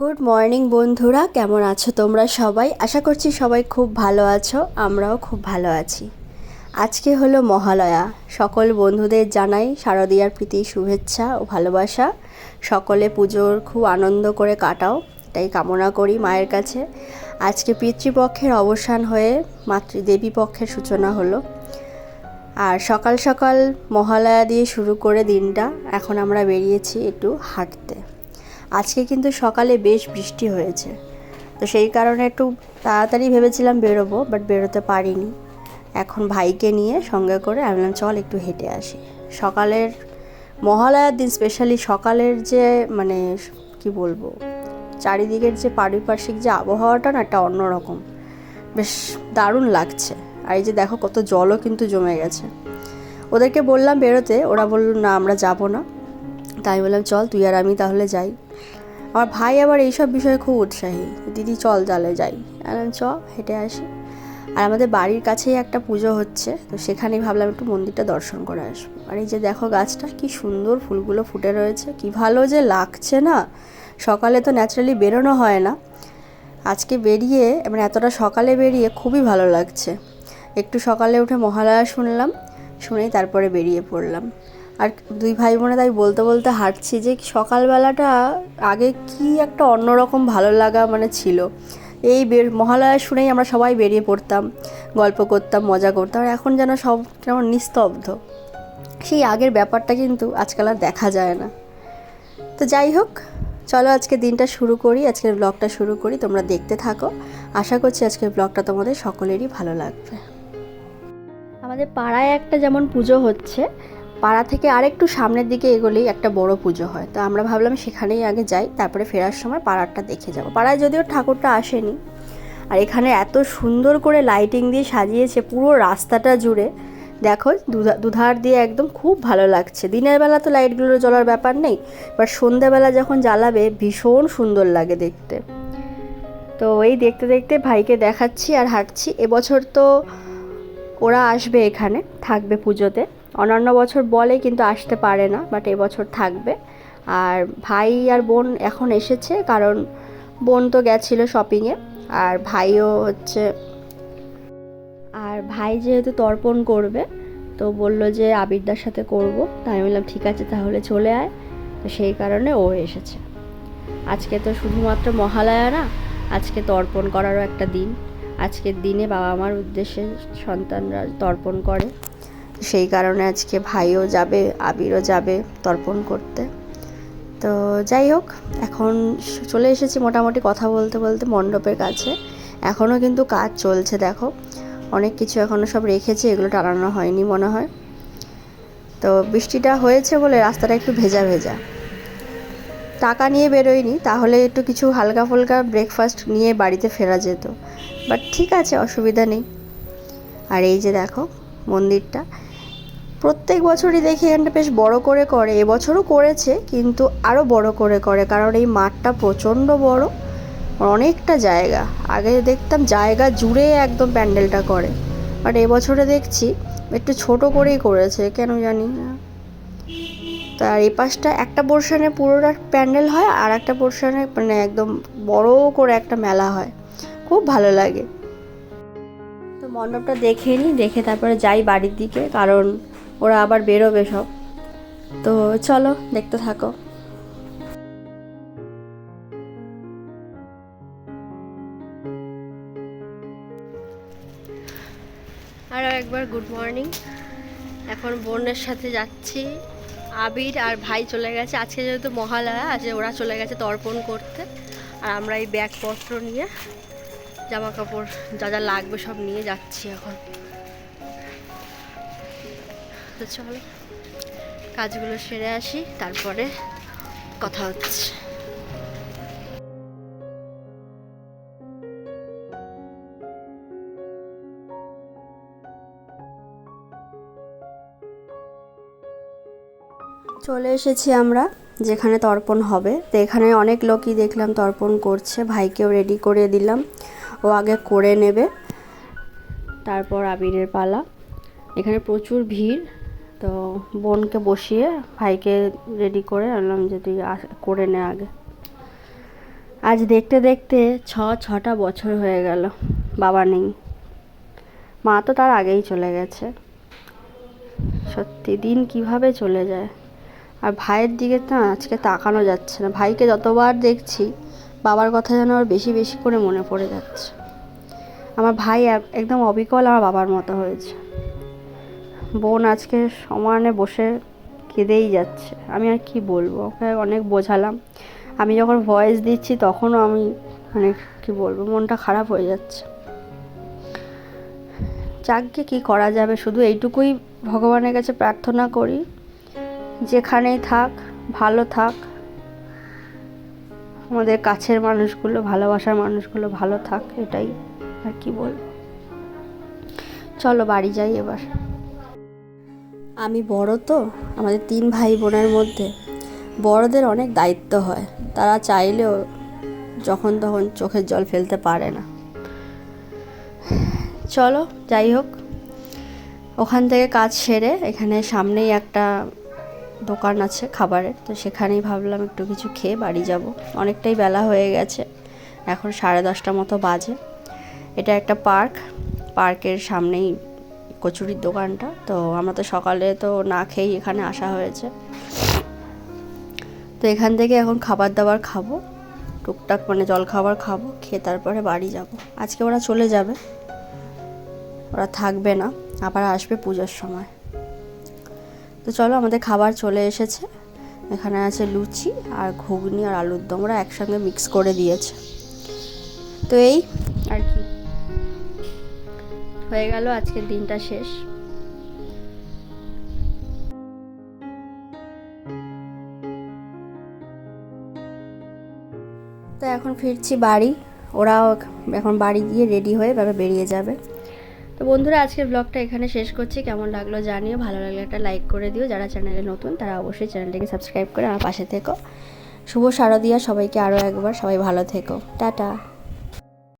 Good morning বন্ধুরা। কেমন আছো তোমরা সবাই? আশা করছি সবাই খুব ভালো আছো, আমরাও খুব ভালো আছি। আজকে হলো মহালয়া। সকল বন্ধুদের জানাই শারদীয়ার প্রীতি, শুভেচ্ছা ও ভালোবাসা। সকলে পুজোর খুব আনন্দ করে কাটাও, এটাই কামনা করি মায়ের কাছে। আজকে পিতৃপক্ষের অবসান হয়ে মাতৃদেবী পক্ষের সূচনা হলো। আর সকাল সকাল মহালয়া দিয়ে শুরু করে দিনটা এখন আমরা বেরিয়েছি একটু হাঁটতে। আজকে কিন্তু সকালে বেশ বৃষ্টি হয়েছে। তো সেই কারণে একটু তাড়াতাড়ি ভেবেছিলাম বেরোবো বাট বেরোতে পারিনি। এখন ভাইকে নিয়ে সঙ্গে করে আমি বললাম চল একটু হেঁটে আসি। সকালের, মহালয়ার দিন স্পেশালি সকালের যে মানে কি বলব, চারিদিকের যে পারিপার্শ্বিক যে আবহাওয়াটা না, একটা অন্যরকম। বেশ দারুণ লাগছে। আর এই যে দেখো কত জলও কিন্তু জমে গেছে। ওদেরকে বললাম বেরোতে, ওরা বলল, না, আমরা যাব না। তাই বললাম, চল, তুই আর আমি তাহলে যাই। আমার ভাই আবার এইসব বিষয়ে খুব উৎসাহী, দিদি, চল তাহলে যাই। বললাম, চ, হেঁটে আসি। আর আমাদের বাড়ির কাছেই একটা পুজো হচ্ছে, তো সেখানেই ভাবলাম একটু মন্দিরটা দর্শন করে আসব। আর এই যে দেখো গাছটা, কি সুন্দর ফুলগুলো ফুটে রয়েছে, কি ভালো যে লাগছে না? সকালে তো ন্যাচারালি বেরোনো হয় না। আজকে বেরিয়ে মানে এতটা সকালে বেরিয়ে খুবই ভালো লাগছে। একটু সকালে উঠে মহালয়া শুনলাম, শুনেই তারপরে বেরিয়ে পড়লাম। আর দুই ভাই বোনে তাই বলতে বলতে হাঁটছি যে সকালবেলাটা আগে কি একটা অন্যরকম ভালো লাগা মানে ছিল। এই বের মহালয়া শুনেই আমরা সবাই বেরিয়ে পড়তাম, গল্প করতাম, মজা করতাম, আর এখন যেন সব যেমন নিস্তব্ধ। সেই আগের ব্যাপারটা কিন্তু আজকাল আর দেখা যায় না। তো যাই হোক, চলো আজকে দিনটা শুরু করি, আজকের ব্লগটা শুরু করি, তোমরা দেখতে থাকো। আশা করছি আজকের ব্লগটা তোমাদের সকলেরই ভালো লাগবে। আমাদের পাড়ায় একটা যেমন পুজো হচ্ছে, পাড়া থেকে আরেকটু সামনের দিকে এগোলেই একটা বড় পুজো হয়। তো আমরা ভাবলাম সেখানেই আগে যাই, তারপরে ফেরার সময় পাড়ারটা দেখে যাব। পাড়ায় যদিও ঠাকুরটা আসেনি, আর এখানে এত সুন্দর করে লাইটিং দিয়ে সাজিয়েছে, পুরো রাস্তাটা জুড়ে। দেখো, দুধা- দুধার দিয়ে একদম খুব ভালো লাগছে। দিনের বেলা তো লাইটগুলো জ্বলার ব্যাপার নেই বাট সন্ধ্যাবেলা যখন জ্বালাবে, ভীষণ সুন্দর লাগে দেখতে। তো এই দেখতে দেখতে ভাইকে দেখাচ্ছি আর হাঁটছি। এবছর তো ওরা আসবে এখানে, থাকবে পুজোতে। অন্যান্য বছর বলে কিন্তু আসতে পারে না বাট এবছর থাকবে। আর ভাই আর বোন এখন এসেছে, কারণ বোন তো গেছিল শপিংয়ে আর ভাইও হচ্ছে আর ভাই যেহেতু তর্পণ করবে, তো বলল যে আবিরদার সাথে করব। তাই আমি বললাম, ঠিক আছে, তাহলে চলে আয়। তো সেই কারণে ও এসেছে। আজকে তো শুধুমাত্র মহালয়া না, আজকে তর্পণ করারও একটা দিন। আজকের দিনে বাবা মার উদ্দেশ্যে সন্তানরা তর্পণ করে। সেই কারণে আজকে ভাইও যাবে, আবিরও যাবে তর্পণ করতে। তো যাই হোক, এখন চলে এসেছি মোটামুটি কথা বলতে বলতে মণ্ডপের কাছে। এখনও কিন্তু কাজ চলছে, দেখো। অনেক কিছু এখনও সব রেখেছে, এগুলো টানানো হয়নি মনে হয়। তো বৃষ্টিটা হয়েছে বলে রাস্তাটা একটু ভেজা ভেজা। টাকা নিয়ে বেরোয়নি, তাহলে একটু কিছু হালকা ফুলকা ব্রেকফাস্ট নিয়ে বাড়িতে ফেরা যেত। বাট ঠিক আছে, অসুবিধা নেই। আর এই যে দেখো, মন্দিরটা। প্রত্যেক বছরই দেখি এখানটা বেশ বড় করে করে। এবছরও করেছে, কিন্তু আরও বড় করে করে। কারণ এই মাঠটা প্রচণ্ড বড় অনেকটা জায়গা। আগে দেখতাম জায়গা জুড়ে একদম প্যান্ডেলটা করে। বাট এবছরে দেখছি একটু ছোট করেই করেছে, কেন জানি না। তার এই পাশটা একটা পোর্শনে পুরোটা প্যান্ডেল হয়, আর একটা পোর্শনে মানে একদম বড় করে একটা মেলা হয়। খুব ভালো লাগে। তো মণ্ডপটা দেখে নিই দেখে তারপরে যাই বাড়ির দিকে কারণ ওরা আবার বেরোবে সব। তো চলো দেখতে থাকো। আরও একবার গুড মর্নিং এখন বোনের সাথে যাচ্ছি। আবির আর ভাই চলে গেছে। আজকে যেহেতু মহালয়া আজকে ওরা চলে গেছে তর্পণ করতে। আর আমরা এই ব্যাগপত্র নিয়ে জামা কাপড় যা যা লাগবে সব নিয়ে যাচ্ছি এখন। চলো, কাজগুলো সেরে আসি, তারপরে কথা হচ্ছে। চলে এসেছি আমরা, যেখানে তর্পণ হবে। তো এখানে অনেক লোকই দেখলাম তর্পণ করছে, ভাইকেও রেডি করে দিলাম। ও আগে করে নেবে। তারপর আবিরের পালা। এখানে প্রচুর ভিড়, তো বোনকে বসিয়ে ভাইকে রেডি করে আনলাম যে তুই করে নে আগে। আজ দেখতে দেখতে ছ, ছটা বছর হয়ে গেল, বাবা নেই। মা তো তার আগেই চলে গেছে। সত্যি দিন কীভাবে চলে যায়। আর ভাইয়ের দিকে তো আজকে তাকানো যাচ্ছে না। ভাইকে যতবার দেখছি বাবার কথা যেন আর বেশি বেশি করে মনে পড়ে যাচ্ছে। আমার ভাই একদম অবিকল আমার বাবার মতো হয়েছে। বোন আজকে সমানে বসে কেঁদেই যাচ্ছে। আমি আর কি বলব? ওকে অনেক বোঝালাম। আমি যখন ভয়েস দিচ্ছি তখনও আমি মানে কি বলব? মনটা খারাপ হয়ে যাচ্ছে। যাককে কি করা যাবে? শুধু এইটুকুই ভগবানের কাছে প্রার্থনা করি। যেখানেই থাক, ভালো থাক। আমাদের কাছের মানুষগুলো, ভালোবাসার মানুষগুলো ভালো থাক, এটাই আর কি বলব। চলো বাড়ি যাই এবার। আমি বড় তো, আমাদের তিন ভাই বোনের মধ্যে। বড়দের অনেক দায়িত্ব হয়, তারা চাইলেও যখন তখন চোখের জল ফেলতে পারে না। চলো, যাই হোক। ওখান থেকে কাজ সেরে এখানে সামনেই একটা দোকান আছে খাবারের তো সেখানেই ভাবলাম একটু কিছু খেয়ে বাড়ি যাব। অনেকটাই বেলা হয়ে গেছে, এখন সাড়ে দশটা মতো বাজে। এটা একটা পার্ক, পার্কের সামনেই কচুরির দোকানটা, তো আমরা তো সকালে তো না খেয়েই এখানে আসা হয়েছে। তো এখান থেকে এখন খাবার দাবার খাব, টুকটাক মানে জল খাবার খাব, খেয়ে তারপরে বাড়ি যাব। আজকে ওরা চলে যাবে, ওরা থাকবে না, আবার আসবে পুজোর সময়। তো চলো আমাদের খাবার চলে এসেছে। এখানে আছে লুচি আর ঘুগনি আর আলুর দম ওরা একসঙ্গে মিক্স করে দিয়েছে। তো এই আর কি। হয়ে গেল আজকের দিনটা শেষ। তো এখন ফিরছি বাড়ি। ওরাও এখন বাড়ি গিয়ে রেডি হয়ে এভাবে বেরিয়ে যাবে। তো বন্ধুরা, আজকের ব্লগটা এখানে শেষ করছি। কেমন লাগল জানিও। ভালো লাগলে একটা লাইক করে দিও। যারা চ্যানেলে নতুন, তারা অবশ্যই চ্যানেলটাকে সাবস্ক্রাইব করে আমার পাশে থেকো। শুভ শারদিয়া। সবাইকে আরও একবার সবাই ভালো থেকো। টাটা।